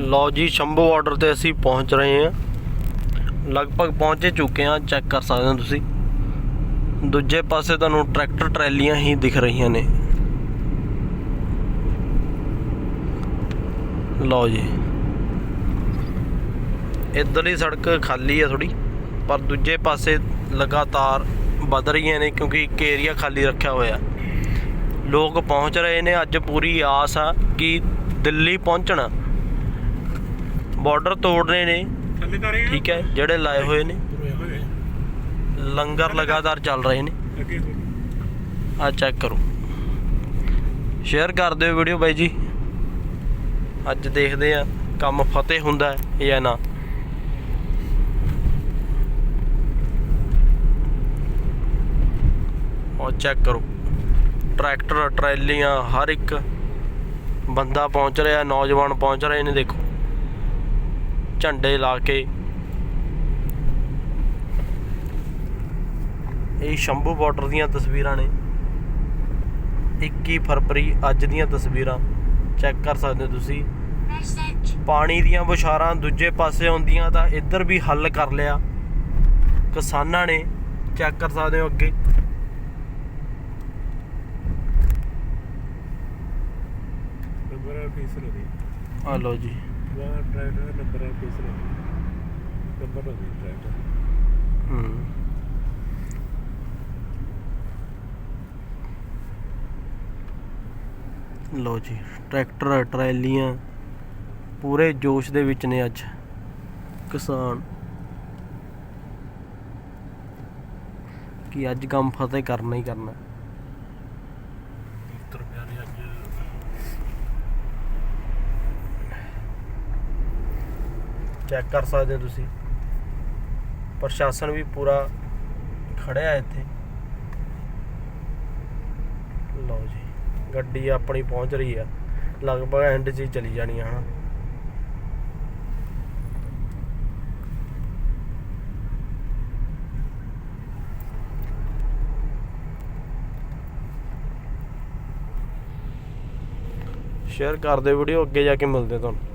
ਲਓ ਜੀ, ਸ਼ੰਭੂ ਆਰਡਰ ਤੇ ਅਸੀਂ ਪਹੁੰਚ ਰਹੇ ਹਾਂ। ਲਗਭਗ ਪਹੁੰਚੇ ਚੁੱਕੇ ਹਾਂ ਚੈੱਕ ਕਰ ਸਕਦੇ ਹੋ ਤੁਸੀਂ। ਦੂਜੇ ਪਾਸੇ ਤੁਹਾਨੂੰ ਟਰੈਕਟਰ ਟਰੈਲੀਆਂ ਹੀ ਦਿਖ ਰਹੀਆਂ ਨੇ। ਲਓ ਜੀ। ਇੱਧਰਲੀ ਸੜਕ ਖਾਲੀ ਆ ਥੋੜੀ ਪਰ ਦੂਜੇ ਪਾਸੇ ਲਗਾਤਾਰ ਵੱਧ ਰਹੀਆਂ ਨੇ, ਕਿਉਂਕਿ ਇੱਕ ਏਰੀਆ ਖਾਲੀ ਰੱਖਿਆ ਹੋਇਆ। ਲੋਕ ਪਹੁੰਚ ਰਹੇ ਨੇ, ਅੱਜ ਪੂਰੀ ਆਸ ਆ ਕਿ ਦਿੱਲੀ ਪਹੁੰਚਣਾ। ਬਾਰਡਰ ਤੋੜਨੇ ਨੇ। ਥੱਲੇ ਤਾਂ ਰਹੇ ਠੀਕ ਹੈ ਜਿਹੜੇ ਲਾਏ ਹੋਏ ਨੇ। ਲੰਗਰ ਲਗਾਤਾਰ ਚੱਲ ਰਹੇ ਨੇ। ਆ ਚੈੱਕ ਕਰੋ। ਸ਼ੇਅਰ ਕਰ ਦਿਓ ਵੀਡੀਓ ਬਾਈ ਜੀ। ਅੱਜ ਦੇਖਦੇ ਆ ਕੰਮ ਫਤਿਹ ਹੁੰਦਾ ਹੈ ਜਾਂ ਨਾ। ਉਹ ਚੈੱਕ ਕਰੋ। ਟਰੈਕਟਰ ਟਰੈਲੀਆਂ ਹਰ ਇੱਕ ਬੰਦਾ ਪਹੁੰਚ ਰਿਹਾ ਨੌਜਵਾਨ ਪਹੁੰਚ ਰਹੇ ਨੇ ਦੇਖੋ। ਝੰਡੇ ਲਾ ਕੇ। ਇਹ ਸ਼ੰਭੂ ਬਾਰਡਰ ਦੀਆਂ ਤਸਵੀਰਾਂ ਨੇ। 21 ਫਰਵਰੀ ਅੱਜ ਦੀਆਂ ਤਸਵੀਰਾਂ। ਚੈੱਕ ਕਰ ਸਕਦੇ ਹੋ ਤੁਸੀਂ। ਪਾਣੀ ਦੀਆਂ ਬੁਛਾਰਾਂ ਦੂਜੇ ਪਾਸੇ ਆਉਂਦੀਆਂ ਤਾਂ ਇੱਧਰ ਵੀ ਹੱਲ ਕਰ ਲਿਆ। ਕਿਸਾਨਾਂ ਨੇ ਚੈੱਕ ਕਰ ਸਕਦੇ ਹੋ ਅੱਗੇ। ਆ ਫੀਸ ਰਹੀ ਆ ਲਓ ਜੀ। ਵਾਹ ਟਰੈਕਟਰ ਨੰਬਰ ਆ ਫੀਸ ਰਹੀ ਨੰਬਰ ਰਹੀ ਟਰੈਕਟਰ ਹੂੰ। ਲਓ ਜੀ, ਟਰੈਕਟਰ, ਟਰੈਲੀਆਂ, ਪੂਰੇ ਜੋਸ਼ ਦੇ ਵਿੱਚ ਨੇ ਅੱਜ, ਕਿਸਾਨ। ਕਿ ਅੱਜ ਕੰਮ ਫਤਿਹ ਕਰਨਾ ਹੀ ਕਰਨਾ। ਚੈੱਕ ਕਰ ਸਕਦੇ ਹੋ ਤੁਸੀਂ। ਪ੍ਰਸ਼ਾਸਨ ਵੀ ਪੂਰਾ ਖੜਿਆ ਇੱਥੇ। ਲਓ ਜੀ, ਗੱਡੀ ਆਪਣੀ ਪਹੁੰਚ ਰਹੀ ਆ ਲਗਭਗ ਐਂਡ 'ਚ ਹੀ ਚਲੀ ਜਾਣੀ ਆ ਹਨਾ। ਸ਼ੇਅਰ ਕਰ ਦਿਓ ਵੀਡੀਓ, ਅੱਗੇ ਜਾ ਕੇ ਮਿਲਦੇ ਤੁਹਾਨੂੰ।